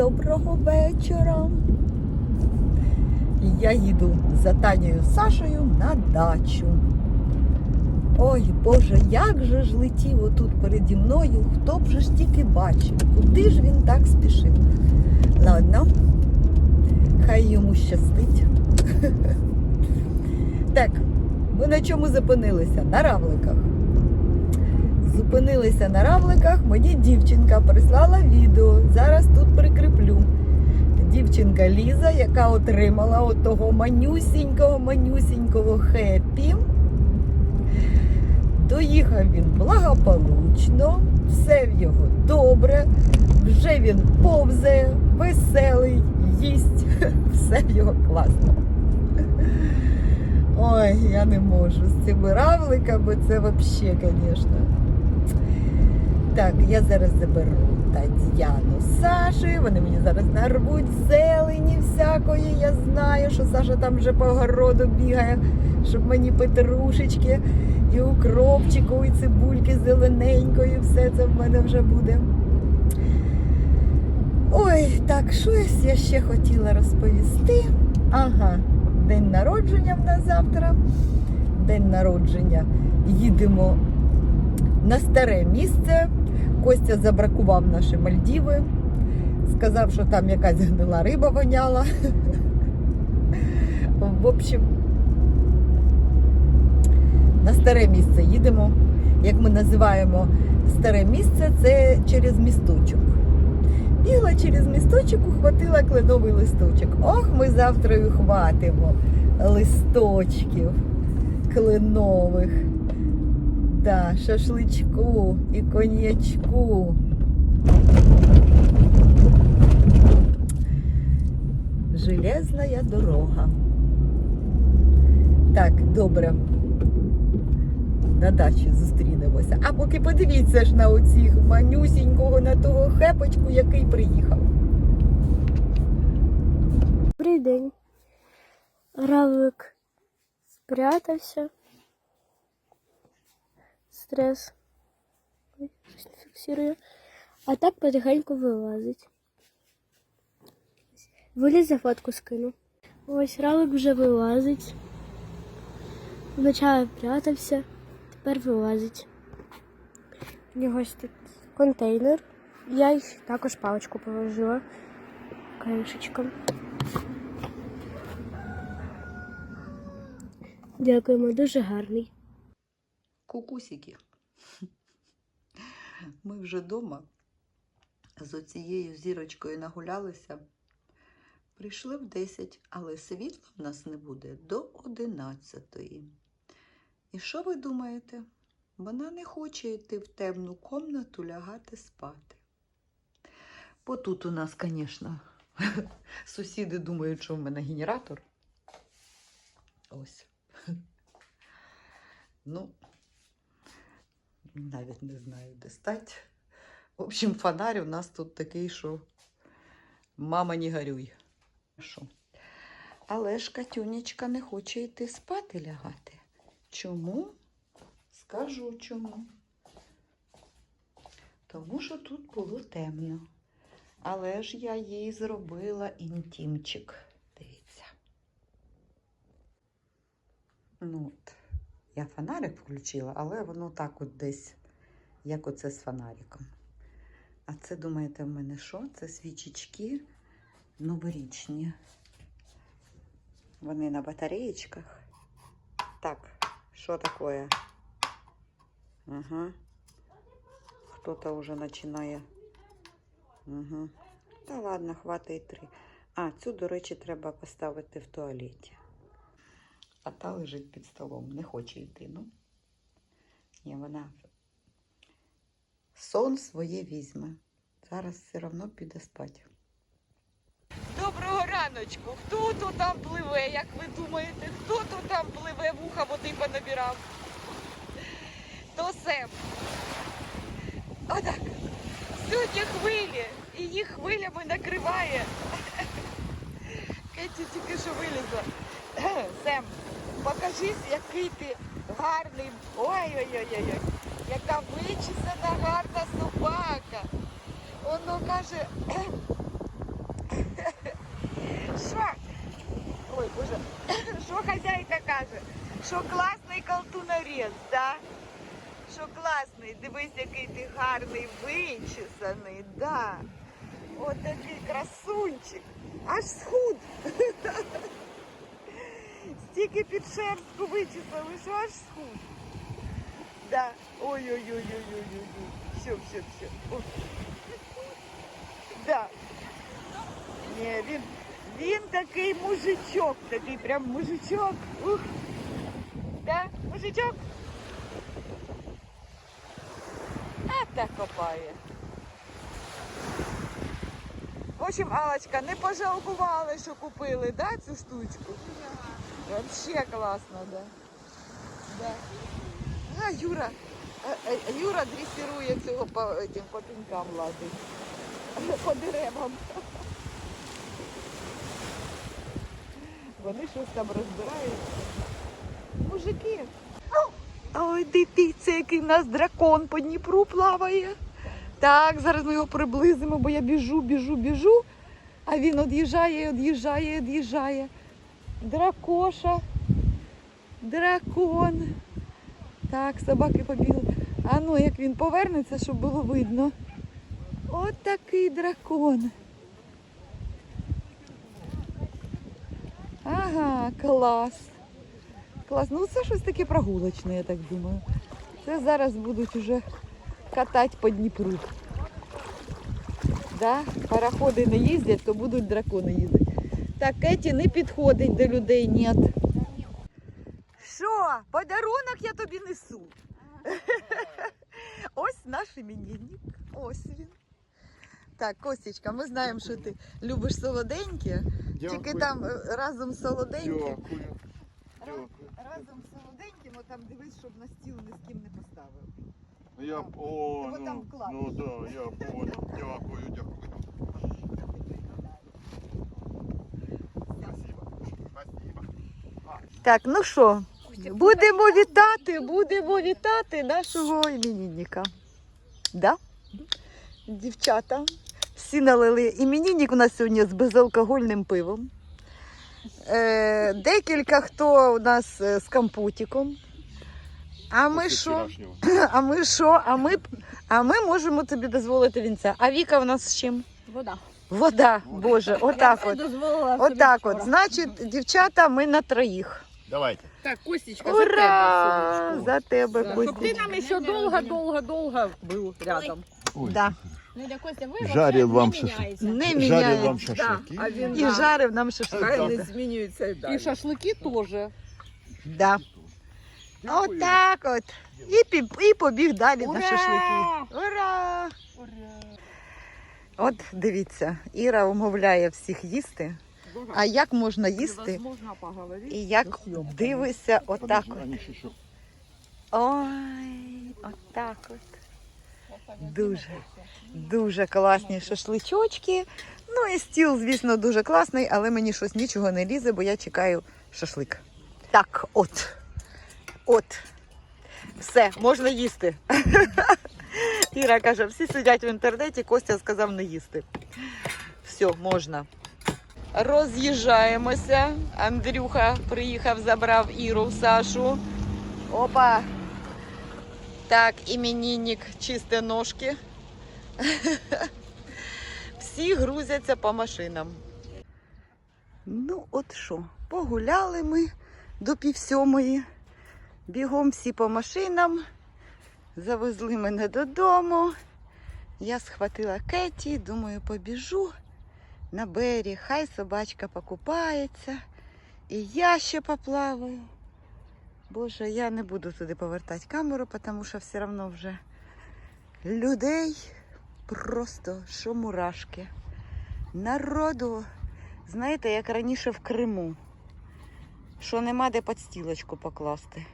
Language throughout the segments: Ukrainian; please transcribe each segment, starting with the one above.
доброго вечора. Я їду за Танією Сашею на дачу. Ой, Боже, як же ж летів отут переді мною, хто б же ж тільки бачив, куди ж він так спішив. Ладно, хай йому щастить. Так, ви на чому зупинилися? На равликах. Зупинилися на равликах. Мені дівчинка прислала відео. Зараз тут прикріплю. Дівчинка Ліза, яка отримала от того манюсінького, манюсінького хеппі. Доїхав він благополучно, все в його добре, вже він повзає, веселий, їсть, все в його класно. Ой, я не можу з цими равликами, це взагалі, звісно. Так, я зараз заберу Тетяну з Сашею. Вони мені зараз нарвуть зелені всякої. Я знаю, що Саша там вже по огороду бігає, щоб мені петрушечки і укропчику, і цибульки зелененької. Все це в мене вже буде. Ой, так, щось я ще хотіла розповісти. Ага, день народження в нас завтра. День народження. Їдемо на старе місце. Костя забракував наші Мальдіви. Сказав, що там якась гнила риба воняла. В общем, на старе місце їдемо. Як ми називаємо старе місце, це через місточок. Бігла через місточок, ухватила кленовий листочок. Ох, ми завтра і хватимо листочків кленових. Да, шашличку і коньячку. Железна дорога. Так, добре. На дачі зустрінемося. А поки подивіться ж на оцих манюсінького, на того хепочку, який приїхав. Добрий день. Равлик спрятався. Стрес. Ой, щось не фіксує. А так потихеньку вилазить. Виліз за фотку скину. Ось равлик вже вилазить. Спочатку прятався, тепер вилазить. У нього ось тут контейнер. Я й також паличку положила краєшечком. Дякуємо, дуже гарний. Кукусики. Ми вже вдома з оцією зірочкою нагулялися. Прийшли в 10, але світла в нас не буде до 11. І що ви думаєте? Вона не хоче йти в темну комнату лягати спати. Бо тут у нас, звісно, сусіди думають, що в мене генератор. Ось. Ну, навіть не знаю, де стать. В общем, фонарь у нас тут такий, що мама не горюй. Що? Але ж Катюнечка не хоче йти спати лягати. Чому? Скажу чому. Тому що тут було темно. Але ж я їй зробила інтімчик. Дивіться. Ну от. Я фонарик включила, але воно так от десь, як оце з фонариком. А це, думаєте, в мене що? Це свічечки новорічні. Вони на батареєчках. Так, що таке? Ага. Хто-то вже починає. Угу. Та ладно, хватить три. А, цю, до речі, треба поставити в туалеті. А та лежить під столом, не хоче йти. Ну. Ні, вона сон своє візьме. Зараз все одно піде спати. Доброго раночку! Хто то там пливе, як ви думаєте? Хто то там пливе, вуха води понабирав? То Сем. Отак. Сьогодні хвилі, і їх хвилями накриває. Кеті тільки що вилізла. Сем, покажись, який ти гарний. Ой-ой-ой, яка вичисана гарна собака. Воно каже. Що? Ой, боже, що хазяйка каже? Що класний колтунорез, да? Що класний, дивись, який ти гарний, вичесаний, да. От такий красунчик. Аж схуд. Стільки під шерстку вичесали, що аж схуд. Да. Ой-ой-ой-ой-ой-ой. Все, все, все. О. Да. Ні, він, він такий мужичок, такий прям мужичок. Ух. Да, мужичок. А так копає. В общем, Алочка, не пожалкували, що купили, да, цю штучку? Вообще класно, да. да. А, Юра, а, а, Юра дресирує цього по, этим, по пінкам лазить. По деревам. Вони щось там розбирають. Мужики. Ой, дивіться, який в нас дракон по Дніпру плаває. Так, зараз ми його приблизимо, бо я біжу, біжу, біжу. А він од'їжджає, од'їжджає, од'їжджає. Дракоша. Дракон. Так, собаки побігли. А ну, як він повернеться, щоб було видно. От такий дракон. Ага, клас. Клас. Ну це щось таке прогулочне, я так думаю. Це зараз будуть уже катати по Дніпру. Да? Пароходи не їздять, то будуть дракони їздити. Так, Кеті не підходить до людей, ні. Що, подарунок я тобі несу. Ось наш іменинник. Ось він. Так, Костічка, ми знаємо, що ти любиш солоденьке. Тільки там е, разом з солоденьким. Дякую. Дякую. Разом з солоденьким, отам дивись, щоб на стіл ні з ким не поставив. Ну, Я, о, там ну, ну да, я понял. Дякую, дякую. Так, ну що, будемо вітати, будемо вітати нашого іменінника. Да? Дівчата. Всі налили. Іменінник у нас сьогодні з безалкогольним пивом. Е, декілька хто у нас е, з компотиком. А ми що? А ми що? А ми, а ми можемо тобі дозволити вінця. А Віка в нас з чим? Вода. Вода, Боже, отак от. Отак от. Значить, дівчата, ми на троїх. Давайте. Так, Костечка, Ура! за тебе, За тебе. Щоб ти Костя. нам ще долго-долго-долго був рядом. Ой, Да. Костя, ви Жарив вообще вам не міняєтеся. Не Жарив міняє. вам Да, а він І да. жарив нам Хай шашлик. не змінюється і далі. І шашлики теж. Да. Отак от. І, пі- і побіг далі на Ура! шашлики. Ура! От дивіться, Іра умовляє всіх їсти. А як можна їсти? І як дивися отак от. Ой, отак от. Дуже, дуже класні шашличочки. Ну і стіл, звісно, дуже класний, але мені щось нічого не лізе, бо я чекаю шашлик. Так, от. От. Все, можна їсти. Іра каже, всі сидять в інтернеті, Костя сказав не їсти. Все, можна. Роз'їжджаємося. Андрюха приїхав, забрав Іру Сашу. Опа. Так, іменинник чисте ножки. Всі грузяться по машинам. Ну, от що, погуляли ми до півсьомої. Бігом всі по машинам. Завезли мене додому. Я схватила Кеті, думаю, побіжу на берег. Хай собачка покупається. І я ще поплаваю. Боже, я не буду туди повертати камеру, тому що все одно вже людей просто що мурашки. Народу, знаєте, як раніше в Криму, що нема де підстілочку покласти.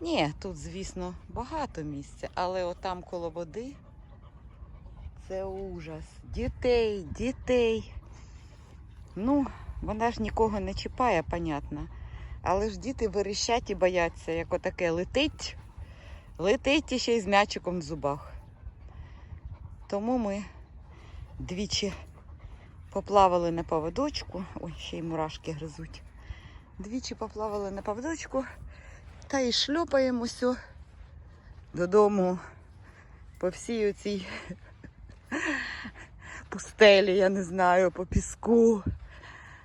Ні, тут, звісно, багато місця, але отам коло води це ужас. Дітей, дітей. Ну, вона ж нікого не чіпає, понятно. Але ж діти верещать і бояться, як отаке летить, летить і ще й з м'ячиком в зубах. Тому ми двічі поплавали на поводочку. Ой, ще й мурашки гризуть. Двічі поплавали на поводочку Та і шльопаємося додому по всій оцій пустелі, я не знаю, по піску.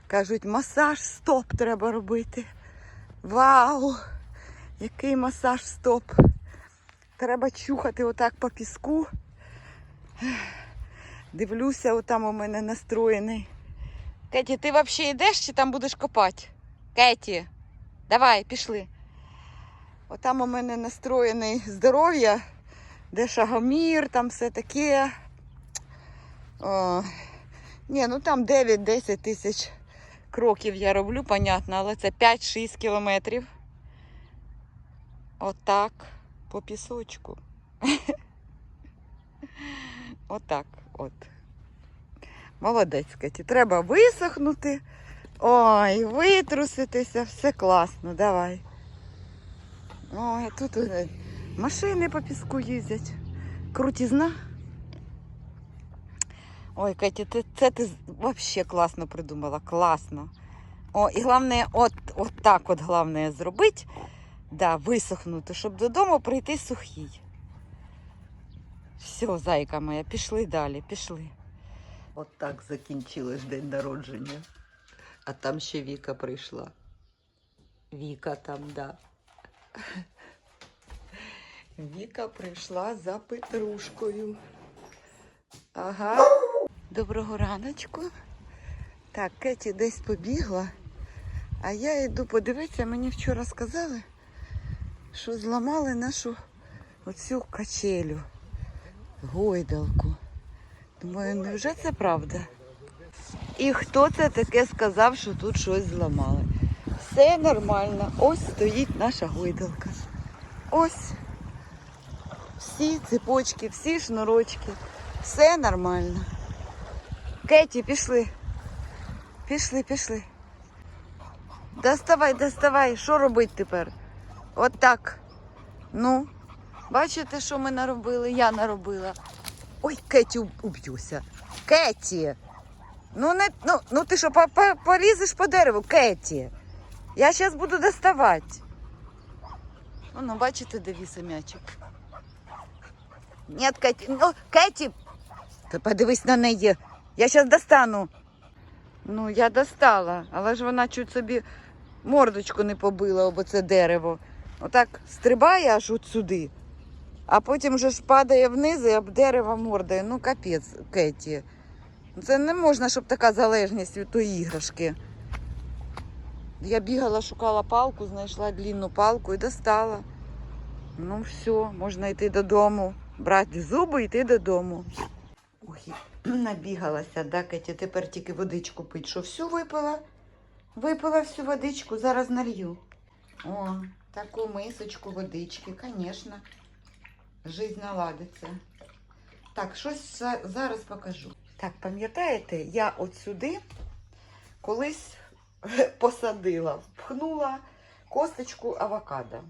Кажуть, масаж стоп треба робити. Вау! Який масаж стоп! Треба чухати отак по піску. Дивлюся, отам у мене настроєний. Кеті, ти взагалі йдеш чи там будеш копати? Кеті, давай, пішли. Отам у мене настроєний здоров'я, де шагомір, там все таке. О, ні, ну там 9-10 тисяч кроків я роблю, понятно, але це 5-6 кілометрів. Отак, по пісочку. Отак, от. Молодець, Кеті. Треба висохнути. Ой, витруситися, все класно, давай. Ой, тут е, машини по піску їздять. Крутізна. Ой, Кеті, ти, це ти взагалі класно придумала, класно. О, і головне, от, от так от головне зробити, да, висохнути, щоб додому прийти сухий. Все, зайка моя, пішли далі, пішли. От так закінчилось день народження. А там ще Віка прийшла. Віка там, да. Віка прийшла за Петрушкою. Ага. Доброго раночку. Так, Кеті десь побігла, а я йду подивитися, мені вчора сказали, що зламали нашу оцю качелю, гойдалку. Думаю, невже це правда? І хто це таке сказав, що тут щось зламали? Все нормально. Ось стоїть наша гойдалка. Ось. Всі цепочки, всі шнурочки. Все нормально. Кеті, пішли. Пішли, пішли. Доставай, доставай. Що робити тепер? От так. Ну, бачите, що ми наробили? Я наробила. Ой, Кеті, уб'юся. Кеті. Ну, не, ну, ну ти що, по, по, порізеш по дереву, Кеті. Я зараз буду доставати. Ну, бачите, де віса м'ячик. Ні, Кеті, ну, Кеті. Ти подивись на неї. Я зараз достану. Ну, я достала, але ж вона чуть собі мордочку не побила об це дерево. Отак стрибає аж от сюди, а потім вже ж падає вниз і об дерево мордає. Ну, капець, Кеті. Це не можна, щоб така залежність від тої іграшки. Я бігала, шукала палку, знайшла длінну палку і достала. Ну, все, можна йти додому, брати зуби і йти додому. Ой, набігалася, да, Кеті, тепер тільки водичку пить. Що всю випила? Випила всю водичку, зараз налью. О, таку мисочку водички, звісно. Жизнь наладиться. Так, щось зараз покажу. Так, пам'ятаєте, я от сюди колись посадила, впхнула косточку авокадо.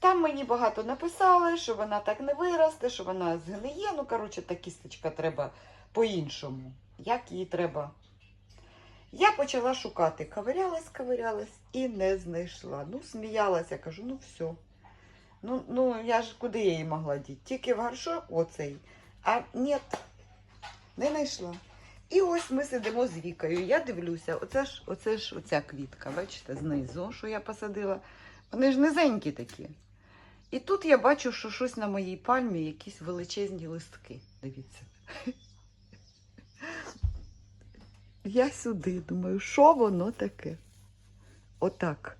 Там мені багато написали, що вона так не виросте, що вона згниє. Ну, коротше, та кісточка треба по-іншому. Як її треба. Я почала шукати, ковирялась, ковирялась і не знайшла. Ну, сміялася, кажу, ну все. Ну, ну я ж куди я її могла діти? Тільки в горшок оцей. А ні, не знайшла. І ось ми сидимо з Вікою. Я дивлюся, оце ж, оце ж оця квітка, бачите, знизу, що я посадила. Вони ж низенькі такі. І тут я бачу, що щось на моїй пальмі, якісь величезні листки. Дивіться. Я сюди думаю, що воно таке? Отак.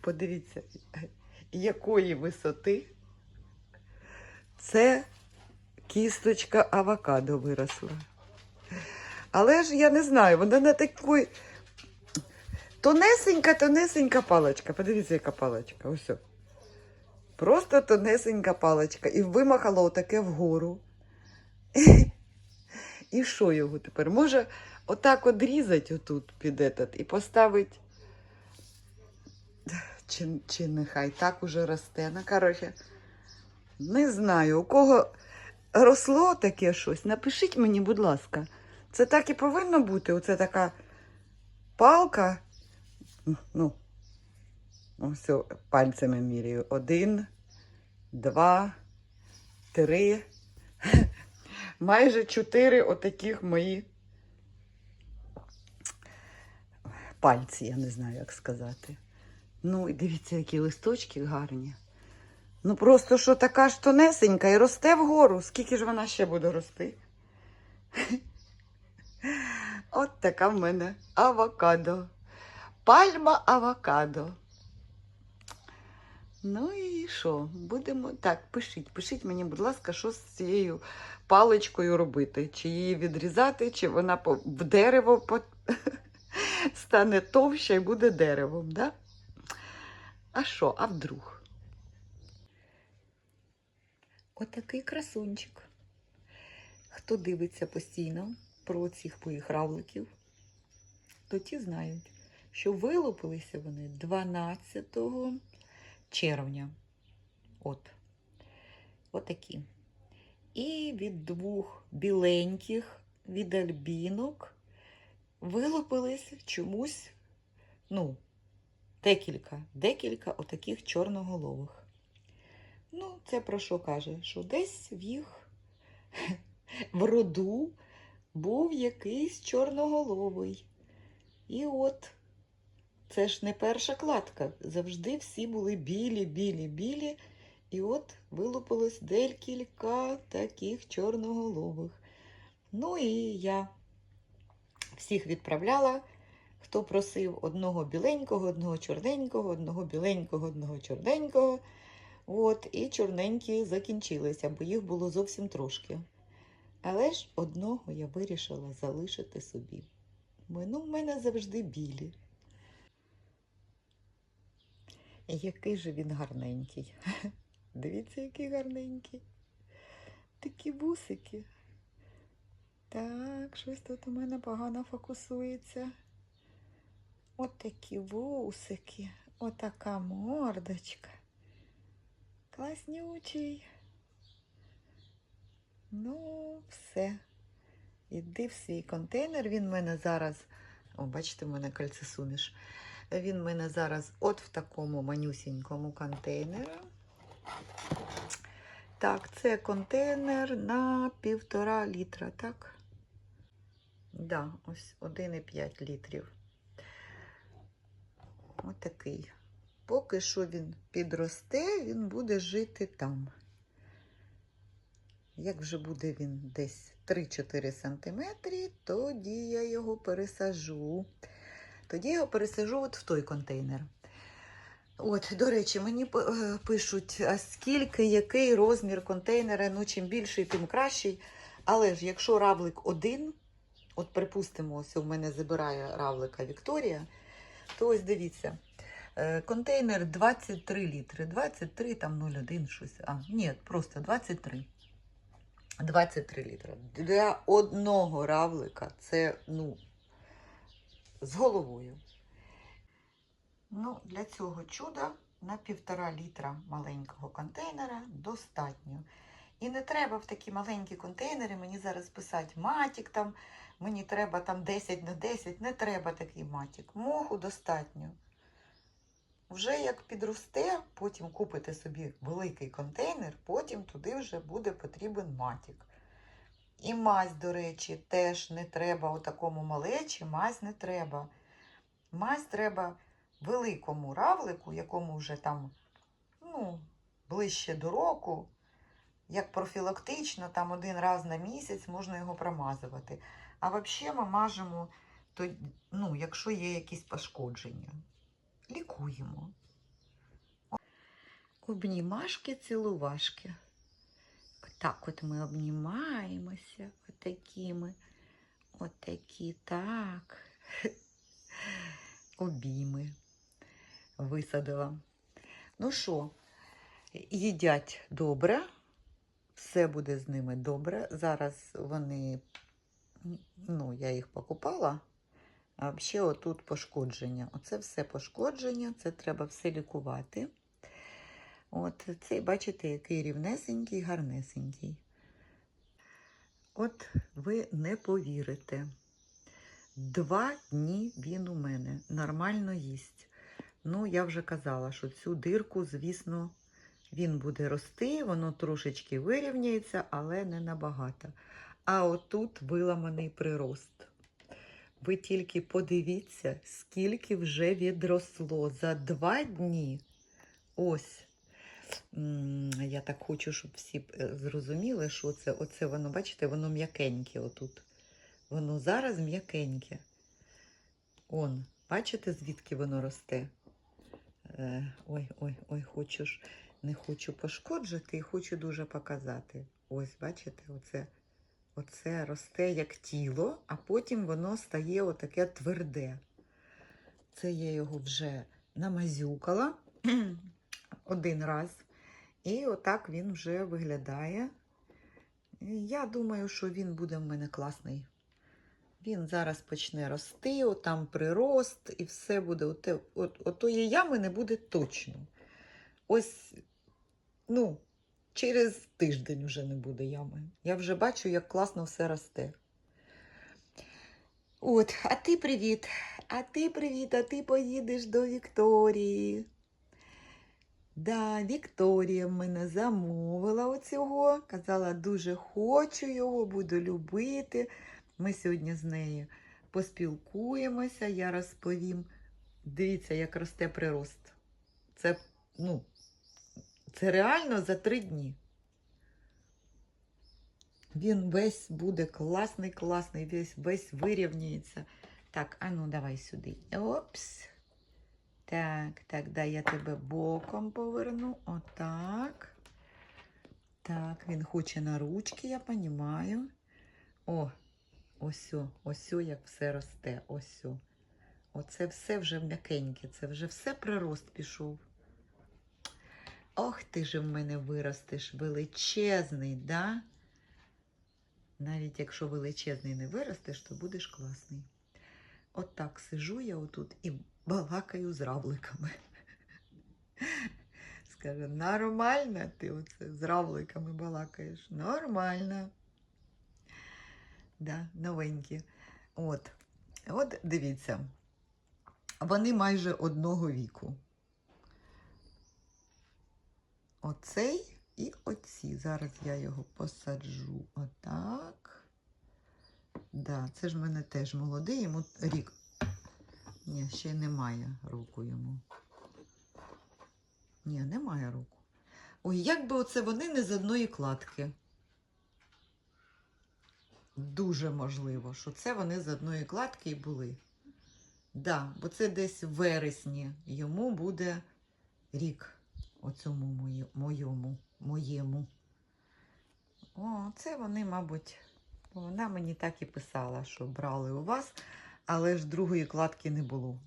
Подивіться, якої висоти це кісточка авокадо виросла. Але ж я не знаю, вона на такій тонесенька, тонесенька паличка. Подивіться, яка паличка. Ось. Просто тонесенька паличка. І вимахала отаке вгору. І що його тепер? Може, отак от різати отут під этот і поставити. Чи, чи нехай так уже росте. Ну, коротше, не знаю, у кого росло таке щось, напишіть мені, будь ласка. Це так і повинно бути. Оце така палка Ну, Ну, ось пальцями міряю. Один, два, три. Майже чотири отаких мої пальці, я не знаю, як сказати. Ну, і дивіться, які листочки гарні. Ну, просто що така ж тонесенька і росте вгору. Скільки ж вона ще буде рости? От така в мене авокадо. Пальма авокадо. Ну і що? Будемо. Так, пишіть, пишіть мені, будь ласка, що з цією паличкою робити. Чи її відрізати, чи вона в дерево стане товща і буде деревом, да? А що, а вдруг? Отакий красунчик. Хто дивиться постійно про цих моїх равликів, то ті знають, що вилупилися вони 12 червня. От. Отакі. І від двох біленьких від альбінок вилупились чомусь, ну, декілька, декілька отаких чорноголових. Ну, це про що каже? Що десь в їх в роду був якийсь чорноголовий. І от це ж не перша кладка. Завжди всі були білі, білі, білі. І от вилупилось декілька таких чорноголових. Ну і я всіх відправляла, хто просив одного біленького, одного чорненького, одного біленького, одного чорненького. От, і чорненькі закінчилися, бо їх було зовсім трошки. Але ж одного я вирішила залишити собі. Бо, Ну, в мене завжди білі. Який же він гарненький. Дивіться, який гарненький. Такі бусики. Так, щось тут у мене погано фокусується. От такі вусики, отака мордочка. Класнючий. Ну, все. Іди в свій контейнер. Він в мене зараз. О, бачите, в мене кальцесуміш. Він в мене зараз от в такому манюсінькому контейнері. Так, це контейнер на півтора літра, так? Да, ось 1,5 літрів. Отакий. Поки що він підросте, він буде жити там. Як вже буде він десь 3-4 см, тоді я його пересажу. Тоді його пересажу от в той контейнер. От, до речі, мені е, пишуть, а скільки, який розмір контейнера, ну чим більший, тим кращий. Але ж якщо равлик один, от припустимо, ось у мене забирає равлика Вікторія, то ось дивіться, е, контейнер 23 літри, 23, там 0,1 щось. А, ні, просто 23. 23 літри. Для одного равлика це, ну, з головою. Ну, для цього чуда на півтора літра маленького контейнера достатньо. І не треба в такі маленькі контейнери мені зараз писати матік там, мені треба там 10 на 10, не треба такий матік. Моху достатньо. Вже як підросте, потім купите собі великий контейнер, потім туди вже буде потрібен матік. І мазь, до речі, теж не треба у такому малечі, мазь не треба. Мазь треба великому равлику, якому вже там ну, ближче до року, як профілактично, там один раз на місяць можна його промазувати. А взагалі ми мажемо, то, ну, якщо є якісь пошкодження. Лікуємо. Обнімашки, цілувашки. Так от ми обнімаємося, отакими. Отакі, так. Обійми висадила. Ну що, їдять добре, все буде з ними добре. Зараз вони, ну, я їх покупала, а взагалі отут пошкодження. Оце все пошкодження, це треба все лікувати. От цей, бачите, який рівнесенький, гарнесенький. От ви не повірите. Два дні він у мене нормально їсть. Ну, я вже казала, що цю дирку, звісно, він буде рости, воно трошечки вирівняється, але не набагато. А отут виламаний прирост. Ви тільки подивіться, скільки вже відросло за два дні. Ось. Я так хочу, щоб всі е, зрозуміли, що це. Оце воно, бачите, воно м'якеньке отут. Воно зараз м'якеньке. Он, бачите, звідки воно росте? Е, ой, ой, ой, хочу ж, не хочу пошкоджити і хочу дуже показати. Ось, бачите, оце, оце росте як тіло, а потім воно стає отаке тверде. Це я його вже намазюкала один раз. І отак він вже виглядає. Я думаю, що він буде в мене класний. Він зараз почне рости, отам прирост, і все буде. Оте, от, отої ями не буде точно. Ось, ну, через тиждень вже не буде ями. Я вже бачу, як класно все росте. От, а ти привіт. А ти привіт, а ти поїдеш до Вікторії. Да, Вікторія в мене замовила оцього. Казала, дуже хочу його, буду любити. Ми сьогодні з нею поспілкуємося, я розповім. Дивіться, як росте прирост. Це, ну, це реально за три дні. Він весь буде класний, класний, весь, весь вирівняється. Так, а ну давай сюди. Опс. Так, так, дай я тебе боком поверну. Отак. Так, він хоче на ручки, я розумію. О, ось, ось як все росте. Ось. Оце все вже м'якеньке, це вже все прирост пішов. Ох, ти же в мене виростеш величезний, да? Навіть якщо величезний не виростеш, то будеш класний. От так сижу я отут і балакаю з равликами. Скаже, нормально ти оце з равликами балакаєш. Нормально. Да, новенькі. От. От дивіться. Вони майже одного віку. Оцей і оці. Зараз я його посаджу отак. Да, це ж в мене теж молодий, йому рік. Ні, ще немає року йому. Ні, немає року. Ой, як би оце вони не з одної кладки. Дуже можливо, що це вони з одної кладки і були. Да, бо це десь в вересні йому буде рік. Оцьому моєму, моєму. О, це вони, мабуть, вона мені так і писала, що брали у вас, але ж другої кладки не було.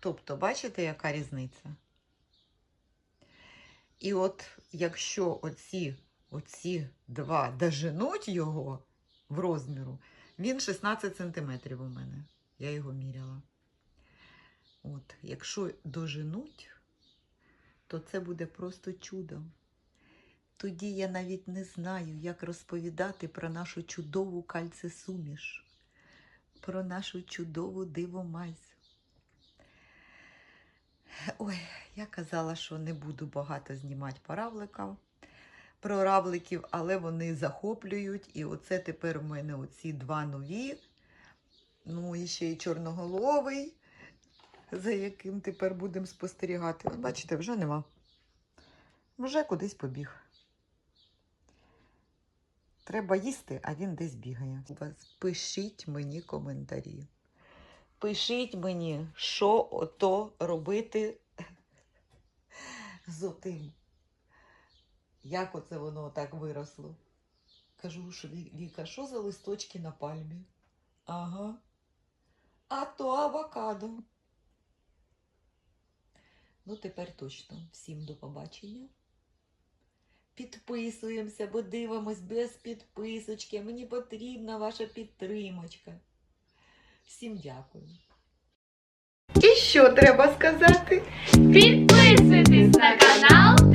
Тобто, бачите, яка різниця? І от якщо оці, оці два доженуть його в розміру, він 16 сантиметрів у мене. Я його міряла. От, якщо доженуть, то це буде просто чудо. Тоді я навіть не знаю, як розповідати про нашу чудову кальцесуміш, про нашу чудову дивомазь. Ой, я казала, що не буду багато знімати равликів, про равликів, але вони захоплюють. І оце тепер у мене оці два нові. Ну, і ще й чорноголовий, за яким тепер будемо спостерігати. От бачите, вже нема. Вже кудись побіг. Треба їсти, а він десь бігає. Пишіть мені коментарі. Пишіть мені, що ото робити з отим. Як оце воно так виросло? Кажу, що Віка, що за листочки на пальмі? Ага. А то авокадо. Ну, тепер точно. Всім до побачення. Підписуємося, бо дивимось без підписочки. Мені потрібна ваша підтримочка. Всім дякую. І що треба сказати? Підписуйтесь на канал